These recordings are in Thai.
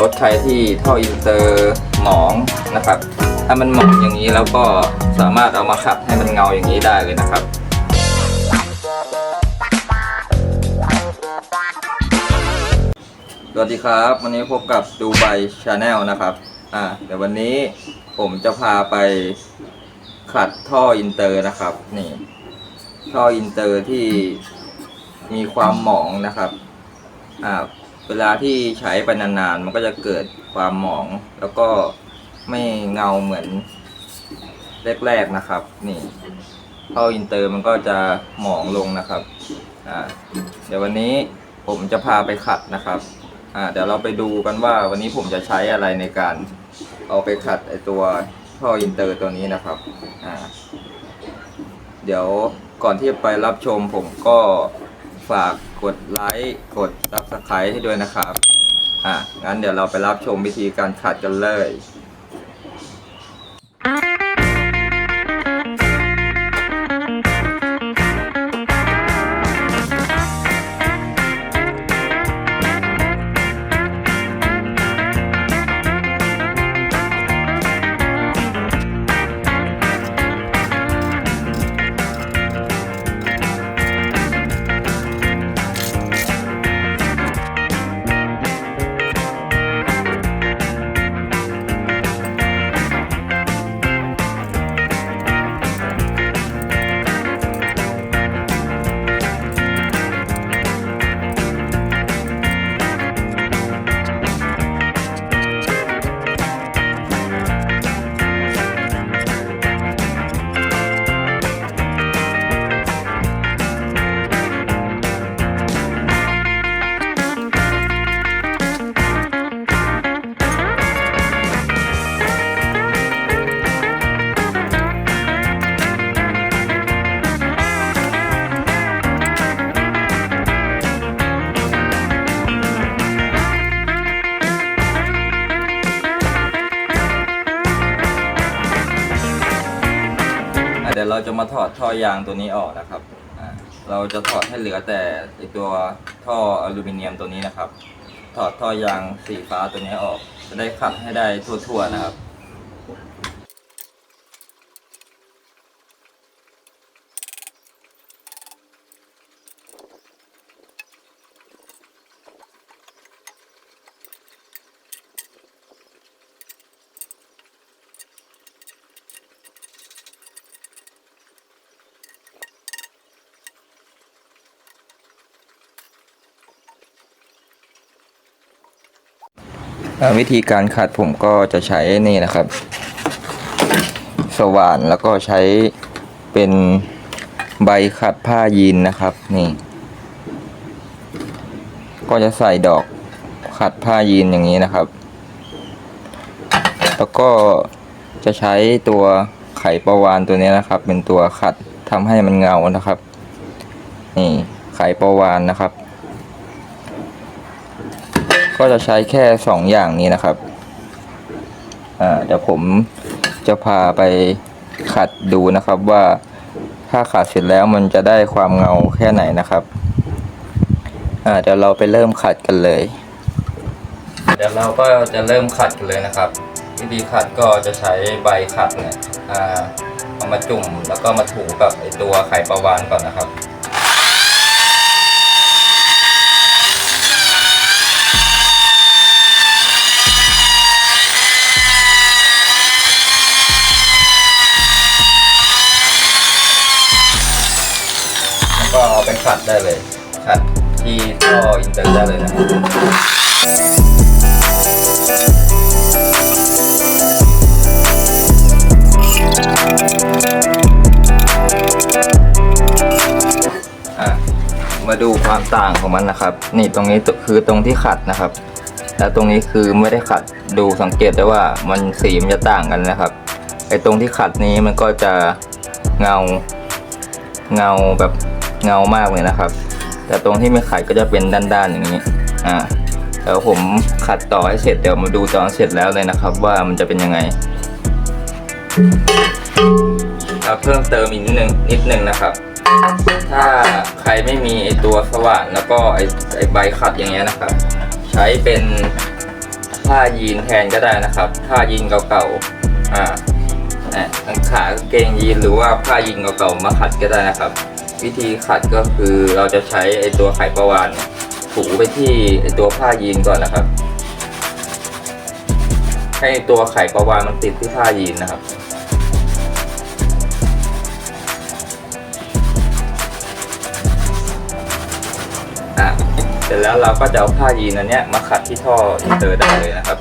รถใครที่ท่ออินเตอร์หมองนะครับ ถ้ามันหมองอย่างนี้แล้วก็สามารถเอามาขัดให้มันเงาอย่างนี้ได้เลยนะครับสวัสดีครับวันนี้พบกับดูไบชาแนลนะครับอ่าเดี๋ยววันนี้ผมจะพาไปขัดท่ออินเตอร์นะครับ นี่ ท่ออินเตอร์ที่มีความหมองนะครับอ่า เวลาที่ใช้ไปนานๆ มันก็จะเกิดความหมอง แล้วก็ไม่เงาเหมือนแรกๆนะครับ นี่ท่ออินเตอร์มันก็จะหมองลงนะครับอ่าเดี๋ยววันนี้ผมจะพาไปขัดนะครับอ่าเดี๋ยวเราไปดูกันว่าวันนี้ผมจะใช้อะไรในการเอาไปขัดไอตัวท่ออินเตอร์ตัวนี้นะครับอ่าเดี๋ยวก่อนที่จะไปรับชมผมก็ฝาก กดไลค์กด subscribe ให้ด้วยนะครับ อะ งั้นเดี๋ยวเราไปรับชมวิธีการขัดกันเลย ท่อยางตัวนี้ออกนะครับ เราจะถอดให้เหลือแต่ตัวท่ออลูมิเนียมตัวนี้นะครับ ถอดท่อยางสีฟ้าตัวนี้ออก จะได้ขัดให้ได้ทั่วๆนะครับ วิธีการขัดผมก็จะใช้นี่นะครับ สว่านแล้วก็ใช้เป็นใบขัดผ้ายีนนะครับนี่ ก็จะใส่ดอกขัดผ้ายีนอย่างนี้นะครับ แล้วก็จะใช้ตัวไขประวานตัวนี้นะครับ เป็นตัวขัดทำให้มันเงานะครับ นี่ไขประวานนะครับ ก็จะใช้แค่สองอย่างนี้นะครับอ่าเดี๋ยวผมจะพาไปขัดดูนะครับว่าถ้าขัดเสร็จแล้วมันจะได้ความเงาแค่ไหนนะครับอ่าเดี๋ยวเราไปเริ่มขัดกันเลย เดี๋ยวเราก็จะเริ่มขัดกันเลยนะครับ วิธีขัดก็จะใช้ใบขัดเนี่ยอ่าเอามาจุ่มแล้วก็มาถูกับไอตัวไข่ปลาวานก่อนนะครับ ขัดได้เลย ขัดที่ท่ออินเตอร์ได้เลยนะครับอะมาดูความต่างของมันนะครับ นี่ตรงนี้คือตรงที่ขัดนะครับ แล้วตรงนี้คือไม่ได้ขัดดูสังเกตได้ว่ามันสีมันจะต่างกันนะครับไอ้ตรงที่ขัดนี้มันก็จะเงาเงาแบบ เงามากเลยนะครับ แต่ตรงที่ไม่ขัดก็จะเป็นด้านๆอย่างนี้อ่าเดี๋ยวผมขัดต่อให้เสร็จเดี๋ยวมาดูตอนเสร็จแล้วเลยนะครับ ว่ามันจะเป็นยังไงเอาเพิ่มเติมอีกนิดนึงนิดนึงนะครับ ถ้าใครไม่มีไอตัวสว่านแล้วก็ไอไอใบขัดอย่างเงี้ยนะครับ ใช้เป็นผ้ายีนแทนก็ได้นะครับผ้ายีนเก่าๆอ่าอะขากาเกงยีนหรือว่าผ้ายีนเก่าๆมาขัดก็ได้นะครับ วิธีขัดก็คือเราจะใช้ไอตัวไขประวานถูไปที่ไอตัวผ้ายีนก่อนนะครับ ให้ตัวไขประวานมันติดที่ผ้ายีนนะครับอะเสร็จแล้วเราก็จะเอาผ้ายีนอันเนี้ยมาขัดที่ท่ออินเตอร์ได้เลยนะครับ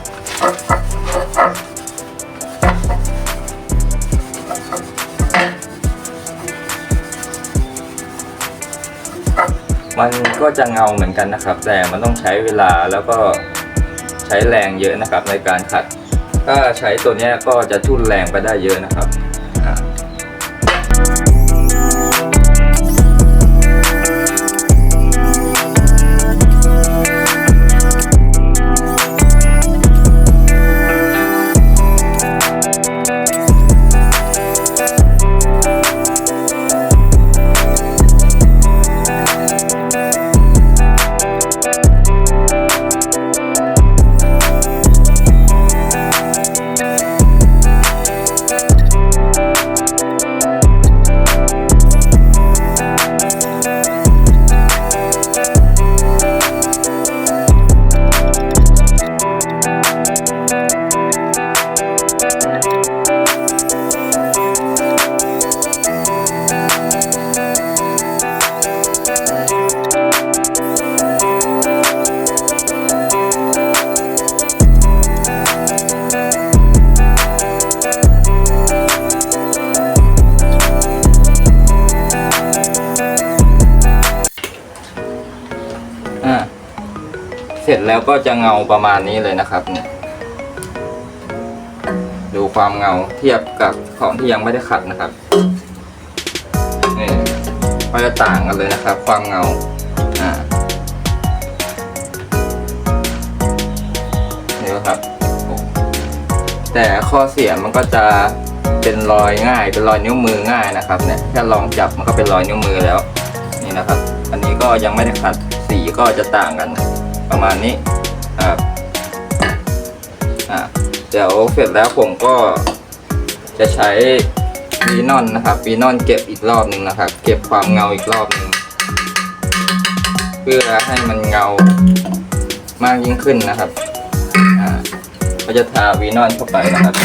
มันก็จะเงาเหมือนกันนะครับ แต่มันต้องใช้เวลาแล้วก็ใช้แรงเยอะนะครับ ในการขัด ถ้าใช้ตัวนี้ก็จะทุ่นแรงไปได้เยอะนะครับอะ เสร็จแล้วก็จะเงาประมาณนี้เลยนะครับ เนี่ย ดูความเงาเทียบกับของที่ยังไม่ได้ขัดนะครับนี่ก็จะต่างกันเลยนะครับ ความเงาอ่านี่ครับแต่ข้อเสียมันก็จะเป็นรอยง่าย เป็นรอยนิ้วมือง่ายนะครับ เนี่ยแค่ลองจับมันก็เป็นรอยนิ้วมือแล้ว นี่นะครับ อันนี้ก็ยังไม่ได้ขัดสีก็จะต่างกัน ประมาณนี้ครับอ่าเดี๋ยวเสร็จแล้วผมก็จะใช้วีนอนนะครับวีนอนเก็บอีกรอบหนึ่งนะครับ เก็บความเงาอีกรอบหนึ่งเพื่อให้มันเงามากยิ่งขึ้นนะครับอ่าก็จะทาวีนอนเข้าไปนะครับ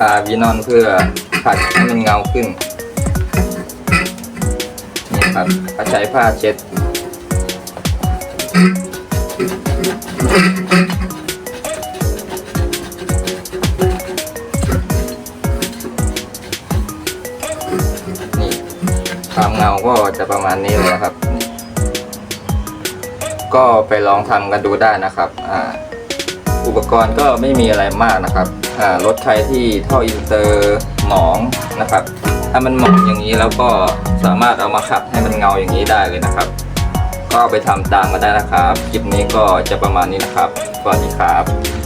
ทาวีนอนเพื่อขัดให้มันเงาขึ้นนี่ครับก็ใช้ผ้าเช็ด นี่ความเงาก็จะประมาณนี้เลยนะครับ ก็ไปลองทำกันดูได้นะครับอ่าอุปกรณ์ก็ไม่มีอะไรมากนะครับอ่ารถใครที่ท่ออินเตอร์หมองนะครับ ถ้ามันหมองอย่างนี้แล้วก็สามารถเอามาขัดให้มันเงาอย่างนี้ได้เลยนะครับ ก็ไปทำตามก็ได้นะครับ คลิปนี้ก็จะประมาณนี้นะครับสวัสดีครับ